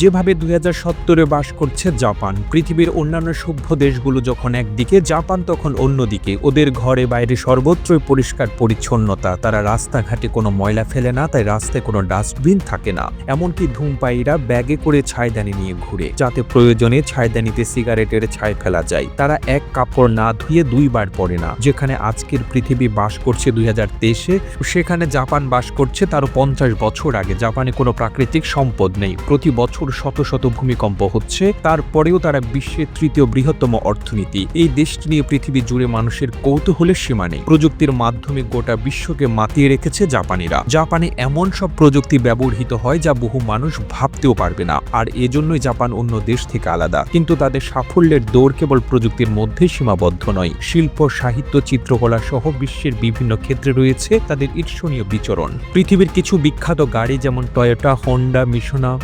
যেভাবে দুই হাজার সত্তরে বাস করছে জাপান, পৃথিবীর অন্যান্য সভ্য দেশগুলো যখন একদিকে, জাপান তখন অন্যদিকে। ওদের ঘরে বাইরে সর্বত্রই পরিষ্কার পরিচ্ছন্নতা। তারা রাস্তাঘাটে কোনো ময়লা ফেলে না, তাই রাস্তায় কোনো ডাস্টবিন থাকে না। এমনকি ধূমপায়ীরা ব্যাগে করে ছাইদানি নিয়ে ঘুরে। যাতে প্রয়োজনে ছাইদানিতে সিগারেটের ছাই ফেলা যায়। তারা এক কাপড় না ধুয়ে দুইবার পরে না। যেখানে আজকের পৃথিবী বাস করছে দুই হাজার তেইশে, সেখানে জাপান বাস করছে তারও পঞ্চাশ বছর আগে। জাপানে কোনো প্রাকৃতিক সম্পদ নেই। প্রতি বছর শত শত ভূমিকম্প হচ্ছে। তারপরেও তারা বিশ্বের তৃতীয় বৃহত্তম অর্থনীতি। এই দেশটি নিয়ে পৃথিবী জুড়ে মানুষের কৌতূহলের সীমা নেই। প্রযুক্তির মাধ্যমে গোটা বিশ্বকে মাতিয়ে রেখেছে জাপানিরা। জাপানে এমন সব প্রযুক্তি ব্যবহৃত হয় যা বহু মানুষ ভাবতেও পারবে না। আর এজন্যই জাপান অন্য দেশ থেকে আলাদা। কিন্তু তাদের সাফল্যের দৌড় কেবল প্রযুক্তির মধ্যে সীমাবদ্ধ নয়। শিল্প, সাহিত্য, চিত্রকলা সহ বিশ্বের বিভিন্ন ক্ষেত্রে রয়েছে তাদের ঈর্ষণীয় বিচরণ। পৃথিবীর কিছু বিখ্যাত গাড়ি যেমন টয়োটা, হন্ডা, মিশনা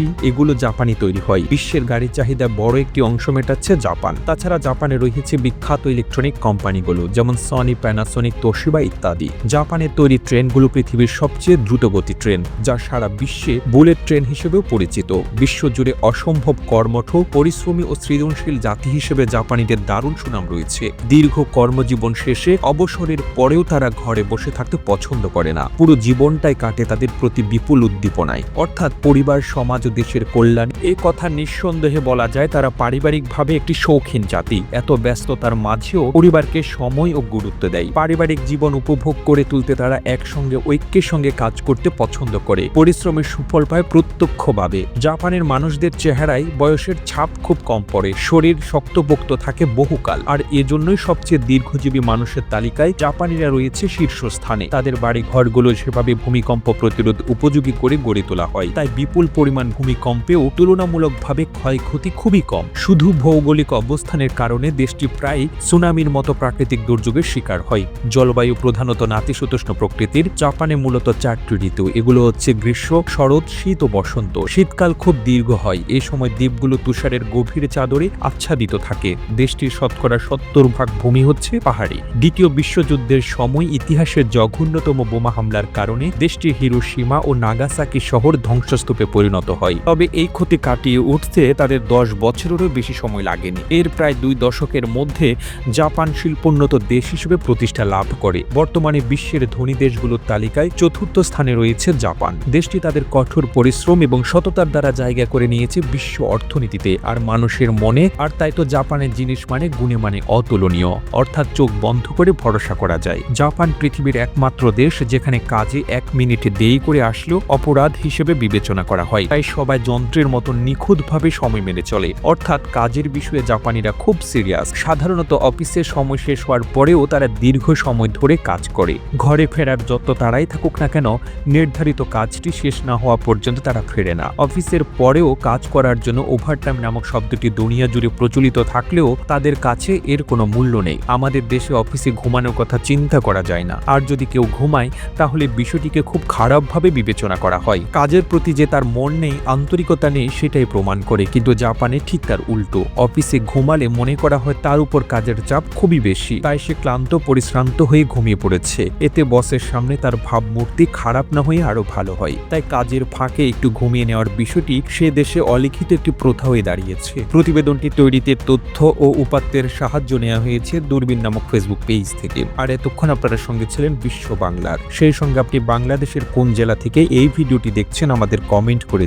মিস্টুবিশি এগুলো জাপানি তৈরি হয়। বিশ্বের গাড়ির চাহিদা বড় একটি অংশ মেটাচ্ছে জাপান। তাছাড়া জাপানে রয়েছে বিখ্যাত ইলেকট্রনিক কোম্পানিগুলো যেমন সনি প্যানাসনিক তোশিবা ইত্যাদি। জাপানের তৈরি ট্রেনগুলো পৃথিবীর সবচেয়ে দ্রুতগতি ট্রেন, যা সারা বিশ্বে বুলেট ট্রেন হিসেবেও পরিচিত। বিশ্বজুড়ে অসম্ভব কর্মঠ, পরিশ্রমী ও সৃজনশীল জাতি হিসেবে জাপানিদের দারুণ সুনাম রয়েছে। দীর্ঘ কর্মজীবন শেষে অবসরের পরেও তারা ঘরে বসে থাকতে পছন্দ করে না। পুরো জীবনটাই কাটে তাদের প্রতি বিপুল উদ্দীপনায়। অর্থাৎ পরিবার, সমাজ ও দেশের কল্যাণ। এ কথা নিঃসন্দেহে বলা যায়, তারা পারিবারিকভাবে একটি শৌখিন জাতি। এত ব্যস্ততার মাঝেও পরিবারকে সময় ও গুরুত্ব দেয়। পারিবারিক জীবন উপভোগ করে তুলতে তারা একসঙ্গে, ঐক্যের সঙ্গে কাজ করতে পছন্দ করে। পরিশ্রমের সুফল পায় প্রত্যক্ষভাবে। জাপানের মানুষদের চেহারায় বয়সের ছাপ খুব কম পড়ে। শরীর শক্তপোক্ত থাকে বহুকাল। আর এজন্যই সবচেয়ে দীর্ঘজীবী মানুষের তালিকায় জাপানিরা রয়েছে শীর্ষস্থানে। তাদের বাড়ি ঘরগুলো সেভাবে ভূমিকম্প প্রতিরোধ উপযোগী করে গড়ে তোলা হয়। তাই বিপুল পরিমাণ ভূমিকম্পেও তুলনামূলকভাবে ক্ষয়ক্ষতি খুবই কম। শুধু ভৌগোলিক অবস্থানের কারণে দেশটি প্রায় সুনামির মতো প্রাকৃতিক দুর্যোগের শিকার হয়। জলবায়ু প্রধানত নাতিশীতোষ্ণ প্রকৃতির, জাপানে মূলত চারটি ঋতু। এগুলো হচ্ছে গ্রীষ্ম, শরৎ, শীত ও বসন্ত। শীতকাল খুব দীর্ঘ হয়। এ সময় দ্বীপগুলো তুষারের গভীর চাদরে আচ্ছাদিত থাকে। দেশটির শতকরা সত্তর ভাগ ভূমি হচ্ছে পাহাড়ি। দ্বিতীয় বিশ্বযুদ্ধের সময় ইতিহাসের জঘন্যতম বোমা হামলার কারণে দেশটির হিরোসীমা ও নাগাসাকি শহর ধ্বংসস্তূপে পরিণত হয়। তবে এই ক্ষতি কাটিয়ে উঠতে তাদের দশ বছরেরও বেশি সময় লাগেনি। এর প্রায় দুই দশকের মধ্যে জাপান শিল্পোন্নত দেশ হিসেবে প্রতিষ্ঠা লাভ করে। বর্তমানে বিশ্বের ধনী দেশগুলোর তালিকায় চতুর্থ স্থানে রয়েছে জাপান। দেশটি তাদের কঠোর পরিশ্রম এবং সততার দ্বারা জায়গা করে নিয়েছে বিশ্ব অর্থনীতিতে। আর মানুষের মনে, আর তাই তো জাপানের জিনিস মানে গুণে মানে অতুলনীয়। অর্থাৎ চোখ বন্ধ করে ভরসা করা যায়। জাপান পৃথিবীর একমাত্র দেশ যেখানে কাজে এক মিনিটে দেরি করে আসলেও অপরাধ হিসেবে বিবেচনা করা হয়। তাই সবাই যন্ত্রের মতো নিখুঁতভাবে সময় মেনে চলে। অর্থাৎ কাজের বিষয়ে জাপানিরা খুব সিরিয়াস। সাধারণত অফিসের সময় শেষ হওয়ার পরেও তারা দীর্ঘ সময় ধরে কাজ করে। ঘরে ফেরার যত তারাই থাকুক না কেন, নির্ধারিত কাজটি শেষ না হওয়া পর্যন্ত তারা ফেরে না। অফিসের পরেও কাজ করার জন্য ওভারটাইম নামক শব্দটি দুনিয়া জুড়ে প্রচলিত থাকলেও তাদের কাছে এর কোনো মূল্য নেই। আমাদের দেশে অফিসে ঘুমানোর কথা চিন্তা করা যায় না। আর যদি কেউ ঘুমায়, তাহলে বিষয়টিকে খুব খারাপভাবে বিবেচনা করা হয়। কাজের প্রতি যে তার মন নেই আন্তরিকতা নেই সেটাই প্রমাণ করে, কিন্তু জাপানে ঠিক তার উল্টো। অফিসে ঘুমালে মনে করা হয় তার উপর কাজের চাপ খুবই বেশি, তাই সে ক্লান্ত, পরিশ্রান্ত হয়ে ঘুমিয়ে পড়েছে। এতে বসের সামনে তার ভাবমূর্তি খারাপ না হয়ে আরও ভালো হয়। তাই কাজের ফাঁকে একটু ঘুমিয়ে নেওয়ার বিষয়টি সে দেশে অলিখিত একটি প্রথা হয়ে দাঁড়িয়েছে। প্রতিবেদনটি তৈরিতে তথ্য ও উপাত্তের সাহায্য নেওয়া হয়েছে দূরবীন নামক ফেসবুক পেজ থেকে। আর এতক্ষণ আপনারা সঙ্গে ছিলেন বিশ্ব বাংলার। সেই সঙ্গে আপনি বাংলাদেশের কোন জেলা থেকে এই ভিডিওটি দেখছেন আমাদের কমেন্ট করে